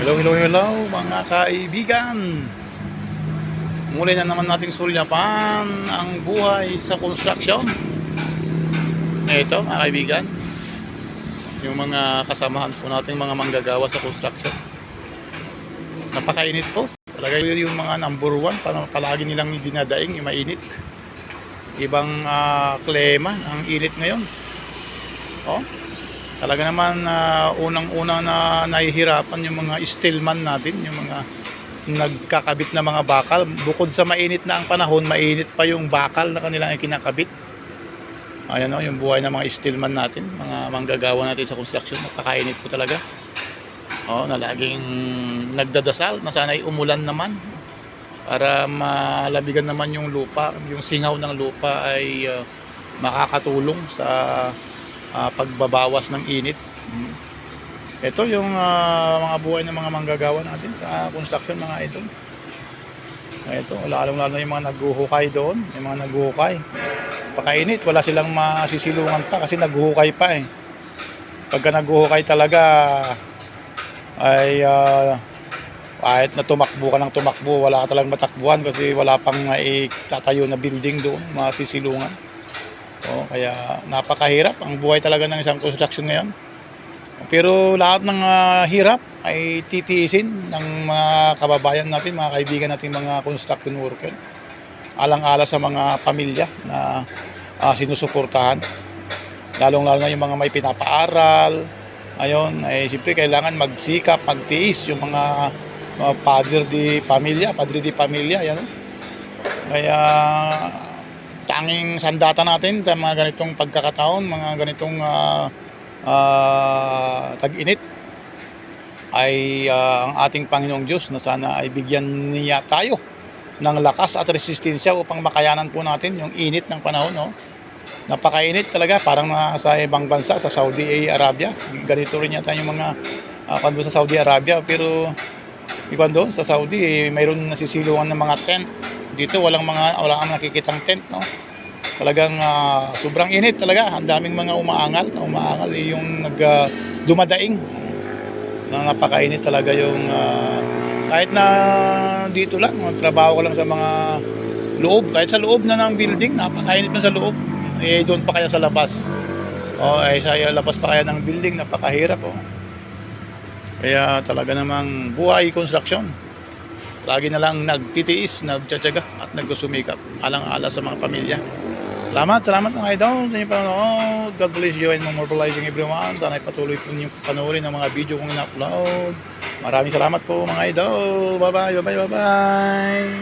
Hello, hello, hello mga kaibigan. Muli na naman nating sulyapan ang buhay sa construction. Ito mga kaibigan. Yung mga kasamahan po nating mga manggagawa sa construction. Napakainit po. Talaga yun yung mga number one. Para palagi nilang dinadaing yung mainit. Ibang ah, klema ang init ngayon. Oh, Talaga naman na unang-una na nahihirapan yung mga steelman natin, yung mga nagkakabit na mga bakal. Bukod sa mainit na ang panahon, mainit pa yung bakal na kanilang kinakabit. Ayan o, yung buhay ng mga steelman natin, mga manggagawa natin sa construction, napakainit po talaga. O, na laging nagdadasal na sana'y umulan naman para malabigan naman yung lupa, yung singaw ng lupa ay uh, makakatulong sa ah, pagbabawas ng init. Mm. Ito yung ah, mga buhay ng mga manggagawa natin sa construction mga idol. Ito, lalong-lalo yung mga naghuhukay doon, yung mga naghuhukay. Pakainit, wala silang masisilungan pa kasi naghuhukay pa eh. Pagka naghuhukay talaga ay ah, kahit na tumakbo ka ng tumakbo, wala ka talagang matakbuhan kasi wala pang tatayo na building doon, masisilungan. O, kaya napakahirap ang buhay talaga ng isang construction ngayon. Pero lahat ng ah, hirap ay titiisin ng mga kababayan natin, mga kaibigan natin, mga construction worker. Alang-ala sa mga pamilya na ah, sinusuportahan. Lalong-lalo na yung mga may pinapaaral. Ayun, ay siyempre kailangan magsikap, magtiis yung mga, mga padre di pamilya, padre di pamilya, yan. Kaya tanging sandata natin sa mga ganitong pagkakataon, mga ganitong ah, ah, tag-init ay ah, ang ating Panginoong Diyos na sana ay bigyan niya tayo ng lakas at resistensya upang makayanan po natin yung init ng panahon. No? Napakainit talaga, parang nasa ibang bansa, sa Saudi Arabia. Ganito rin yata yung mga uh, kando sa Saudi Arabia. Pero iban doon sa Saudi, eh, mayroon nasisilungan ng mga tent. Dito walang mga wala kang nakikitang tent, no. Talagang ah, sobrang init talaga. Ang daming mga umaangal, umaangal eh, yung nag ah, dumadaing. Na napakainit talaga yung ah, kahit na dito lang, magtrabaho ko lang sa mga loob, kahit sa loob na ng building, napakainit na sa loob. Eh doon pa kaya sa labas. O eh sa labas pa kaya ng building, napakahirap oh. Kaya talaga namang buhay construction. Lagi na lang nagtitiis, nagtsatsaga at nagsusumikap alang-ala sa mga pamilya. Salamat, salamat mga idol sa inyong panonood. God bless you and memorializing everyone. Sana patuloy po ninyong panoorin ang mga video kong ina-upload. Maraming salamat po mga idol. Bye-bye, bye-bye, bye-bye.